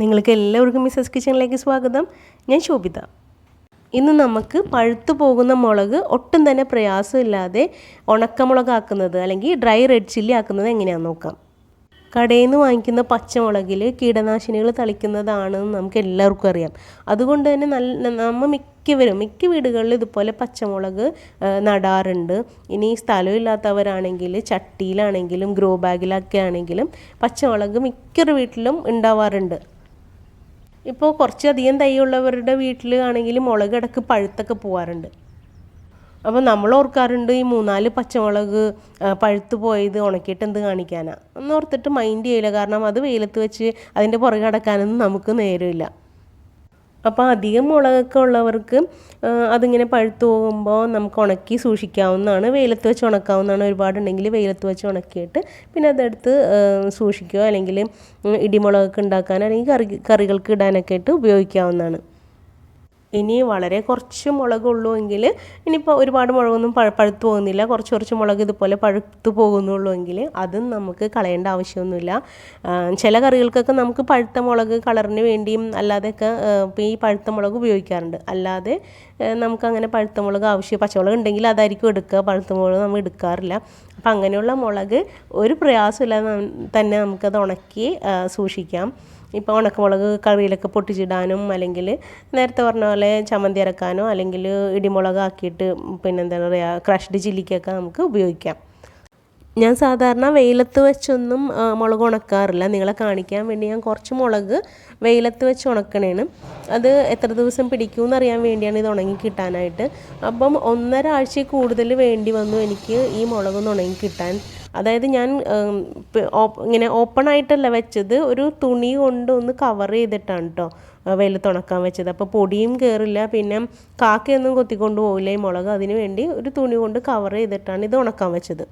നിങ്ങൾക്ക് എല്ലാവർക്കും മിസ്സസ് കിച്ചണിലേക്ക് സ്വാഗതം. ഞാൻ ശോഭിത. ഇന്ന് നമുക്ക് പഴുത്തു പോകുന്ന മുളക് ഒട്ടും തന്നെ പ്രയാസമില്ലാതെ ഉണക്കമുളകാക്കുന്നത് അല്ലെങ്കിൽ ഡ്രൈ റെഡ് ചില്ലി ആക്കുന്നത് എങ്ങനെയാണെന്ന് നോക്കാം. കടയിൽ നിന്ന് വാങ്ങിക്കുന്ന പച്ചമുളകിൽ കീടനാശിനികൾ തളിക്കുന്നതാണെന്ന് നമുക്ക് എല്ലാവർക്കും അറിയാം. അതുകൊണ്ട് തന്നെ നല്ല നമ്മൾ മിക്കവരും മിക്ക വീടുകളിൽ ഇതുപോലെ പച്ചമുളക് നടാറുണ്ട്. ഇനി സ്ഥലം ഇല്ലാത്തവരാണെങ്കിൽ ചട്ടിയിലാണെങ്കിലും ഗ്രോ ബാഗിലൊക്കെ ആണെങ്കിലും പച്ചമുളക് മിക്കവരുടെ വീട്ടിലും ഉണ്ടാവാറുണ്ട്. ഇപ്പോൾ കുറച്ചധികം തൈയുള്ളവരുടെ വീട്ടിൽ ആണെങ്കിൽ മുളകിടക്ക് പഴുത്തൊക്കെ പോവാറുണ്ട്. അപ്പോൾ നമ്മൾ ഓർക്കാറുണ്ട് ഈ മൂന്നാൽ പച്ചമുളക് പഴുത്തു പോയത് ഉണക്കിയിട്ട് എന്ത് കാണിക്കാനാണ് എന്ന് ഓർത്തിട്ട് മൈൻഡ് ചെയ്യില്ല. കാരണം അത് വെയിലത്ത് വെച്ച് അതിന്റെ പുറകെ അടക്കാനൊന്നും നമുക്ക് നേരമില്ല. അപ്പോൾ അധികം മുളകൊക്കെ ഉള്ളവർക്ക് അതിങ്ങനെ പഴുത്തു പോകുമ്പോൾ നമുക്ക് ഉണക്കി സൂക്ഷിക്കാവുന്നതാണ്. വെയിലത്ത് വെച്ച് ഉണക്കാവുന്നതാണ് ഒരുപാടുണ്ടെങ്കിൽ വെയിലത്ത് വെച്ച് ഉണക്കിയിട്ട് പിന്നെ അതെടുത്ത് സൂക്ഷിക്കുക. അല്ലെങ്കിൽ ഇടിമുളകൊക്കെ ഉണ്ടാക്കാൻ അല്ലെങ്കിൽ കറി കറികൾക്ക് ഇടാനൊക്കെ ആയിട്ട് ഉപയോഗിക്കാവുന്നതാണ്. ഇനി വളരെ കുറച്ച് മുളകുള്ളൂ എങ്കിൽ ഇനിയിപ്പോൾ ഒരുപാട് മുളകൊന്നും പഴ പഴുത്തു പോകുന്നില്ല. കുറച്ച് കുറച്ച് മുളക് ഇതുപോലെ പഴുത്തു പോകുന്നുള്ളൂ എങ്കിൽ അതും നമുക്ക് കളയേണ്ട ആവശ്യമൊന്നുമില്ല. ചില കറികൾക്കൊക്കെ നമുക്ക് പഴുത്ത മുളക് കളറിന് വേണ്ടിയും അല്ലാതെയൊക്കെ ഈ പഴുത്ത മുളക് ഉപയോഗിക്കാറുണ്ട്. അല്ലാതെ നമുക്കങ്ങനെ പഴുത്ത മുളക് ആവശ്യം പച്ചമുളക് ഉണ്ടെങ്കിൽ അതായിരിക്കും എടുക്കുക. പഴുത്ത മുളക് നമ്മൾ എടുക്കാറില്ല. അപ്പം അങ്ങനെയുള്ള മുളക് ഒരു പ്രയാസമില്ലാതെ തന്നെ നമുക്കത് ഉണക്കി സൂക്ഷിക്കാം. ഇപ്പോൾ ഉണക്കമുളക് കറിയിലൊക്കെ പൊട്ടിച്ചിടാനും അല്ലെങ്കിൽ നേരത്തെ പറഞ്ഞ പോലെ ചമ്മന്തി അരക്കാനോ അല്ലെങ്കിൽ ഇടിമുളക് ആക്കിയിട്ട് പിന്നെ എന്താ പറയുക ക്രഷ്ഡ് ചില്ലിക്കൊക്കെ നമുക്ക് ഉപയോഗിക്കാം. ഞാൻ സാധാരണ വെയിലത്ത് വെച്ചൊന്നും മുളക് ഉണക്കാറില്ല. നിങ്ങളെ കാണിക്കാൻ വേണ്ടി ഞാൻ കുറച്ച് മുളക് വെയിലത്ത് വെച്ച് ഉണക്കണേണ്. അത് എത്ര ദിവസം പിടിക്കുമെന്ന് അറിയാൻ വേണ്ടിയാണ് ഇത് ഉണങ്ങി കിട്ടാനായിട്ട്. അപ്പം ഒന്നര ആഴ്ച കൂടുതൽ വേണ്ടി വന്നു എനിക്ക് ഈ മുളകൊന്ന് ഉണങ്ങി കിട്ടാൻ. അതായത് ഞാൻ ഇങ്ങനെ ഓപ്പൺ ആയിട്ടല്ല വെച്ചത്. ഒരു തുണി കൊണ്ട് ഒന്ന് കവർ ചെയ്തിട്ടാണ് കേട്ടോ വെയിലത്ത് ഉണക്കാൻ വെച്ചത്. അപ്പോൾ പൊടിയും കയറില്ല പിന്നെ കാക്കയൊന്നും കൊത്തിക്കൊണ്ട് പോകില്ല ഈ മുളക്. അതിന് വേണ്ടി ഒരു തുണി കൊണ്ട് കവർ ചെയ്തിട്ടാണ് ഇത് ഉണക്കാൻ വെച്ചത്.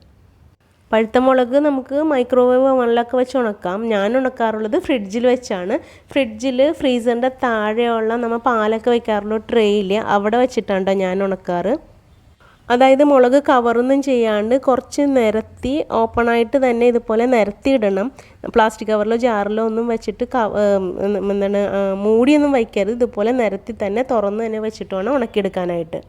പഴുത്ത മുളക് നമുക്ക് മൈക്രോവേവ് ഓവനിലൊക്കെ വെച്ച് ഉണക്കാം. ഞാൻ ഉണക്കാറുള്ളത് ഫ്രിഡ്ജിൽ വെച്ചാണ്. ഫ്രിഡ്ജിൽ ഫ്രീസറിന്റെ താഴെയുള്ള നമ്മൾ പാലൊക്കെ വെക്കാറുള്ള ട്രേയിൽ അവിടെ വെച്ചിട്ടാണ് ഞാൻ ഉണക്കാറ്. അതായത് മുളക് കവറൊന്നും ചെയ്യാണ്ട് കുറച്ച് നിരത്തി ഓപ്പണായിട്ട് തന്നെ ഇതുപോലെ നിരത്തിയിടണം. പ്ലാസ്റ്റിക് കവറിലോ ജാറിലോ ഒന്നും വെച്ചിട്ട് കവ എന്താണ് മൂടിയൊന്നും വയ്ക്കരുത്. ഇതുപോലെ നിരത്തി തന്നെ തുറന്ന് തന്നെ വെച്ചിട്ട് വേണം ഉണക്കിയെടുക്കാനായിട്ട്.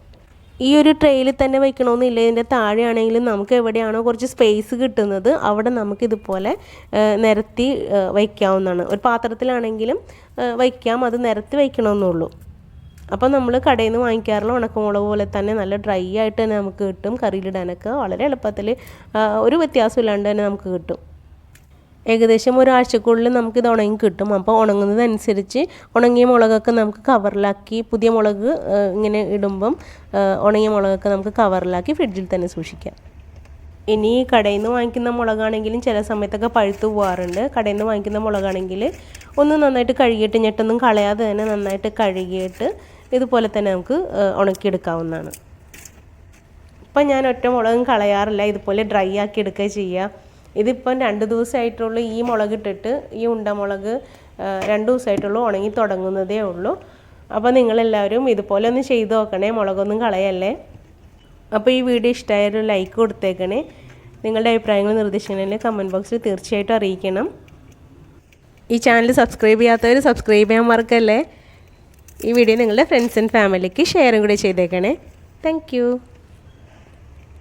ഈ ഒരു ട്രെയിൽ തന്നെ വയ്ക്കണമെന്നില്ല ഇതിന്റെ താഴെയാണെങ്കിലും നമുക്ക് എവിടെയാണോ കുറച്ച് സ്പേസ് കിട്ടുന്നത്. അവിടെ നമുക്ക് ഇതുപോലെ നിരത്തി വയ്ക്കാവുന്നതാണ്. ഒരു പാത്രത്തിലാണെങ്കിലും വയ്ക്കാം. അത് നിരത്തി വയ്ക്കണമെന്നുള്ളൂ അപ്പോൾ നമ്മൾ കടയിൽ നിന്ന് വാങ്ങിക്കാറുള്ള ഉണക്കമുളക് പോലെ തന്നെ നല്ല ഡ്രൈ ആയിട്ട് തന്നെ നമുക്ക് കിട്ടും. കറിയിലിടാനൊക്കെ വളരെ എളുപ്പത്തിൽ ഒരു വ്യത്യാസമില്ലാണ്ട് തന്നെ നമുക്ക് കിട്ടും. ഏകദേശം ഒരാഴ്ചക്കുള്ളിൽ നമുക്കിത് ഉണങ്ങി കിട്ടും. അപ്പോൾ ഉണങ്ങുന്നതനുസരിച്ച് ഉണങ്ങിയ മുളകൊക്കെ നമുക്ക് കവറിലാക്കി പുതിയ മുളക് ഇങ്ങനെ ഇടുമ്പം ഉണങ്ങിയ മുളകൊക്കെ നമുക്ക് കവറിലാക്കി ഫ്രിഡ്ജിൽ തന്നെ സൂക്ഷിക്കാം. ഇനി കടയിൽ നിന്ന് വാങ്ങിക്കുന്ന മുളകാണെങ്കിലും ചില സമയത്തൊക്കെ പഴുത്തു പോകാറുണ്ട് കടയിൽ നിന്ന് വാങ്ങിക്കുന്ന മുളകാണെങ്കിൽ ഒന്ന് നന്നായിട്ട് കഴുകിയിട്ട് ഞെട്ടൊന്നും കളയാതെ തന്നെ നന്നായിട്ട് കഴുകിയിട്ട് ഇതുപോലെ തന്നെ നമുക്ക് ഉണക്കിയെടുക്കാവുന്നതാണ്. ഇപ്പം ഞാൻ ഒറ്റ മുളകും കളയാറില്ല. ഇതുപോലെ ഡ്രൈ ആക്കി എടുക്കുക ചെയ്യുക ഇതിപ്പം രണ്ട് ദിവസമായിട്ടുള്ളൂ ഈ മുളക് ഇട്ടിട്ട് ഈ ഉണ്ടമുളക് രണ്ട് ദിവസമായിട്ടുള്ളൂ ഉണങ്ങി തുടങ്ങുന്നതേ ഉള്ളൂ. അപ്പോൾ നിങ്ങളെല്ലാവരും ഇതുപോലെ ഒന്ന് ചെയ്ത് നോക്കണേ. മുളകൊന്നും കളയല്ലേ? അപ്പോൾ ഈ വീഡിയോ ഇഷ്ടമായൊരു ലൈക്ക് കൊടുത്തേക്കണേ. നിങ്ങളുടെ അഭിപ്രായങ്ങളും നിർദ്ദേശങ്ങളും കമന്റ് ബോക്സിൽ തീർച്ചയായിട്ടും അറിയിക്കണം. ഈ ചാനൽ സബ്സ്ക്രൈബ് ചെയ്യാത്തവർ സബ്സ്ക്രൈബ് ചെയ്യാൻ മറക്കല്ലേ? ഈ വീഡിയോ നിങ്ങളുടെ ഫ്രണ്ട്സ് ആൻഡ് ഫാമിലിക്ക് ഷെയറും കൂടി ചെയ്തേക്കണേ. താങ്ക്